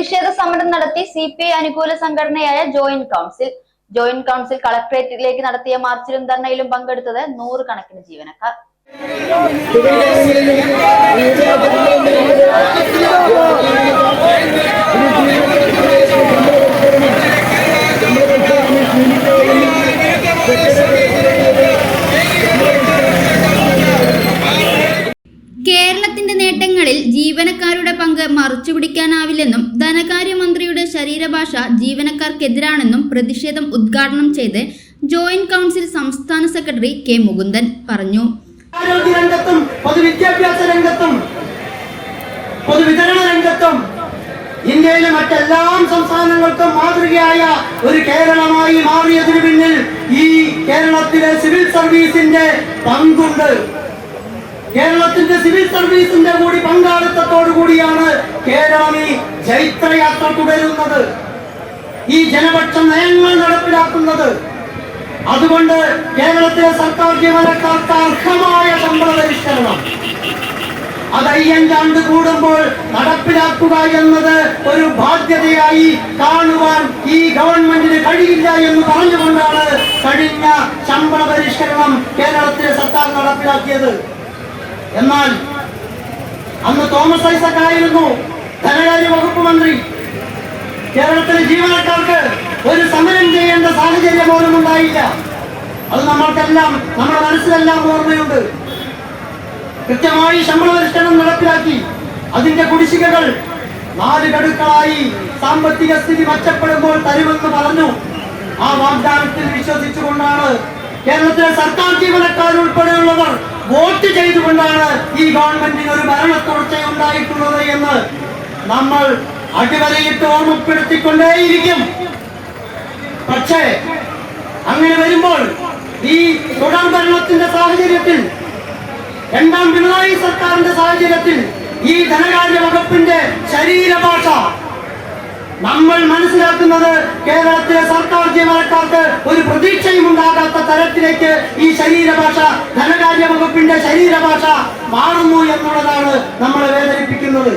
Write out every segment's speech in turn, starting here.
സമരം നടത്തി C P I അനുകൂല സംഘടനയായ ജോയിന്റ് കൗൺസിൽ ജോയിന്റ് കൗൺസിൽ കളക്ടറേറ്റിലേക്ക് നടത്തിയ മാർച്ചിലും ധർണയിലും പങ്കെടുത്തത് നൂറുകണക്കിന് ജീവനക്കാർ. മറച്ചുപിടിക്കാനാവില്ലെന്നും ധനകാര്യമന്ത്രിയുടെ ശരീരഭാഷ ജീവനക്കാർക്കെതിരാണെന്നും പ്രതിഷേധം ഉദ്ഘാടനം ചെയ്ത് ജോയിന്റ് കൗൺസിൽ സംസ്ഥാന സെക്രട്ടറി കെ മുകുന്ദൻ പറഞ്ഞു. ആരോഗ്യ രംഗത്തും പൊതുവിദ്യാഭ്യാസ രംഗത്തും പൊതുവിതരണ രംഗത്തും ഇന്ത്യയിലെ മറ്റെല്ലാ സംസ്ഥാനങ്ങൾക്കും മാതൃകയായ ഒരു കേരളമായി മാറിയതിനു പിന്നിൽ ഈ കേരളത്തിലെ സിവിൽ സർവീസിന്റെ പങ്കുണ്ട്. കേരളത്തിന്റെ സിവിൽ സർവീസിന്റെ കൂടി പങ്കാളിത്തത്തോടു കൂടിയാണ് കേരളം ഈ ജൈത്രയാത്ര തുടരുന്നത്. ഈ ജനപക്ഷ നയങ്ങൾ നടപ്പിലാക്കുന്നത്. അതുകൊണ്ട് കേരളത്തിലെ സർക്കാർ ജീവനക്കാർക്ക് അർഹമായ ശമ്പള പരിഷ്കരണം. അത് അയ്യഞ്ചാണ്ട് കൂടുമ്പോൾ നടപ്പിലാക്കുക എന്നത് ഒരു ബാധ്യതയായി കാണുവാൻ ഈ ഗവൺമെന്റിന് കഴിയില്ല എന്ന് പറഞ്ഞുകൊണ്ടാണ് കഴിഞ്ഞ ശമ്പള പരിഷ്കരണം കേരളത്തിലെ സർക്കാർ നടപ്പിലാക്കിയത്. എന്നാൽ അന്ന് തോമസ് ഐസക് ആയിരുന്നു ധനകാര്യ വകുപ്പ് മന്ത്രി. കേരളത്തിലെ ജീവനക്കാർക്ക് ഒരു സമരം ചെയ്യേണ്ട സാഹചര്യം പോലും ഉണ്ടായില്ല. അത് നമ്മൾക്കെല്ലാം നമ്മുടെ മനസ്സിലെല്ലാം ഓർമ്മയുണ്ട്. കൃത്യമായി ശമ്പള പരിഷ്കരണം നടപ്പിലാക്കി. അതിന്റെ കുടിശ്ശികകൾ നാല് ഗഡുക്കളായി സാമ്പത്തിക സ്ഥിതി മെച്ചപ്പെടുമ്പോൾ തരുമെന്ന് പറഞ്ഞു. ആ വാഗ്ദാനത്തിൽ വിശ്വസിച്ചുകൊണ്ടാണ് കേരളത്തിലെ സർക്കാർ ജീവനക്കാർ ഉൾപ്പെടെയുള്ളവർ വോട്ട് ചെയ്തുകൊണ്ടാണ് ഈ ഗവൺമെന്റിന് ഒരു ഭരണ തുടർച്ചയുണ്ടായിട്ടുള്ളത് എന്ന് നമ്മൾ അടിവരയിട്ട് ഓർമ്മപ്പെടുത്തിക്കൊണ്ടേയിരിക്കും. പക്ഷേ അങ്ങനെ വരുമ്പോൾ ഈ തുടർ ഭരണത്തിന്റെ സാഹചര്യത്തിൽ രണ്ടാം പിണറായി സർക്കാരിന്റെ സാഹചര്യത്തിൽ ഈ ധനകാര്യ വകുപ്പിന്റെ ശരീരഭാഷ നമ്മൾ മനസ്സിലാക്കുന്നത് കേരളത്തിലെ സർക്കാർ ജീവനക്കാർക്ക് ഒരു പ്രതീക്ഷയും ഉണ്ടാകാത്ത തരത്തിലേക്ക് ഈ ശരീരഭാഷ ധനകാര്യ വകുപ്പിന്റെ ശരീരഭാഷ മാറുന്നു എന്നുള്ളതാണ് നമ്മളെ വേദനിപ്പിക്കുന്നത്.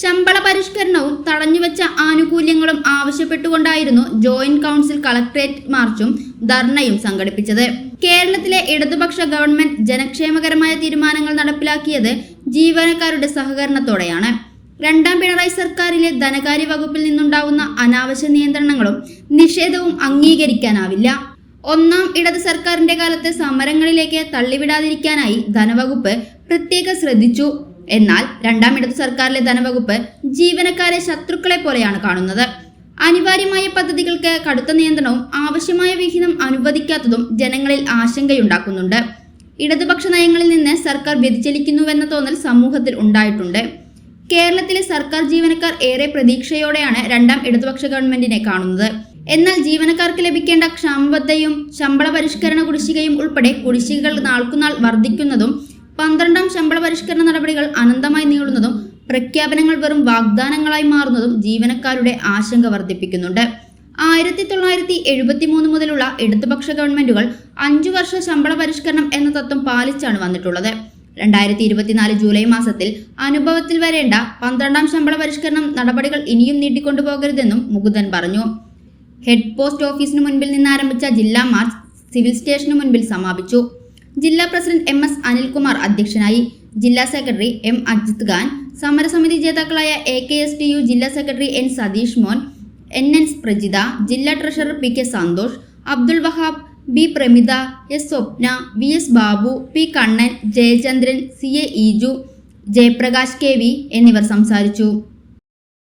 ശമ്പള പരിഷ്കരണവും തടഞ്ഞുവെച്ച ആനുകൂല്യങ്ങളും ആവശ്യപ്പെട്ടുകൊണ്ടായിരുന്നു ജോയിന്റ് കൗൺസിൽ കളക്ടറേറ്റ് മാർച്ചും ധർണയും സംഘടിപ്പിച്ചത്. കേരളത്തിലെ ഇടതുപക്ഷ ഗവൺമെന്റ് ജനക്ഷേമകരമായ തീരുമാനങ്ങൾ നടപ്പിലാക്കിയത് ജീവനക്കാരുടെ സഹകരണത്തോടെയാണ്. രണ്ടാം പിണറായി സർക്കാരിലെ ധനകാര്യ വകുപ്പിൽ നിന്നുണ്ടാവുന്ന അനാവശ്യ നിയന്ത്രണങ്ങളും നിഷേധവും അംഗീകരിക്കാനാവില്ല. ഒന്നാം ഇടത് സർക്കാരിന്റെ കാലത്ത് സമരങ്ങളിലേക്ക് തള്ളിവിടാതിരിക്കാനായി ധനവകുപ്പ് പ്രത്യേകം ശ്രദ്ധിച്ചു. എന്നാൽ രണ്ടാം ഇടത് സർക്കാരിലെ ധനവകുപ്പ് ജീവനക്കാരെ ശത്രുക്കളെ പോലെയാണ് കാണുന്നത്. അനിവാര്യമായ പദ്ധതികൾക്ക് കടുത്ത നിയന്ത്രണവും ആവശ്യമായ വിഹിതം അനുവദിക്കാത്തതും ജനങ്ങളിൽ ആശങ്കയുണ്ടാക്കുന്നുണ്ട്. ഇടതുപക്ഷ നയങ്ങളിൽ നിന്ന് സർക്കാർ വ്യതിചലിക്കുന്നുവെന്ന തോന്നൽ സമൂഹത്തിൽ ഉണ്ടായിട്ടുണ്ട്. കേരളത്തിലെ സർക്കാർ ജീവനക്കാർ ഏറെ പ്രതീക്ഷയോടെയാണ് രണ്ടാം ഇടതുപക്ഷ ഗവൺമെന്റിനെ കാണുന്നത്. എന്നാൽ ജീവനക്കാർക്ക് ലഭിക്കേണ്ട ക്ഷാമബദ്ധയും ശമ്പള പരിഷ്കരണ കുടിശ്ശികയും ഉൾപ്പെടെ കുടിശ്ശികകൾ നാൾക്കുനാൾ വർദ്ധിക്കുന്നതും പന്ത്രണ്ടാം ശമ്പള പരിഷ്കരണ നടപടികൾ അനന്തമായി നീളുന്നതും പ്രഖ്യാപനങ്ങൾ വെറും വാഗ്ദാനങ്ങളായി മാറുന്നതും ജീവനക്കാരുടെ ആശങ്ക വർദ്ധിപ്പിക്കുന്നുണ്ട്. ആയിരത്തി തൊള്ളായിരത്തി എഴുപത്തി മൂന്ന് മുതലുള്ള ഇടതുപക്ഷ ഗവൺമെന്റുകൾ അഞ്ചു വർഷ ശമ്പള പരിഷ്കരണം എന്ന തത്വം പാലിച്ചാണ് വന്നിട്ടുള്ളത്. രണ്ടായിരത്തി ഇരുപത്തിനാല് ജൂലൈ മാസത്തിൽ അനുഭവത്തിൽ വരേണ്ട പന്ത്രണ്ടാം ശമ്പള പരിഷ്കരണം നടപടികൾ ഇനിയും നീട്ടിക്കൊണ്ടുപോകരുതെന്നും മുകുന്ദൻ പറഞ്ഞു. ഹെഡ് പോസ്റ്റ് ഓഫീസിന് മുൻപിൽ നിന്ന് ആരംഭിച്ച ജില്ലാ മാർച്ച് സിവിൽ സ്റ്റേഷന് മുൻപിൽ സമാപിച്ചു. ജില്ലാ പ്രസിഡന്റ് എം എസ് അനിൽകുമാർ അധ്യക്ഷനായി ജില്ലാ സെക്രട്ടറി എം അജിത് ഖാൻ സമരസമിതി ജേതാക്കളായ A K S T U ജില്ലാ secretary N Satheesh Mon N N Prajitha ജില്ലാ treasurer P K Santhosh Abdul Wahab B Pramitha S Swapna V S Babu P Kannan Jayachandran C A Eeju Jayaprakash K V എന്നിവർ സംസാരിച്ചു.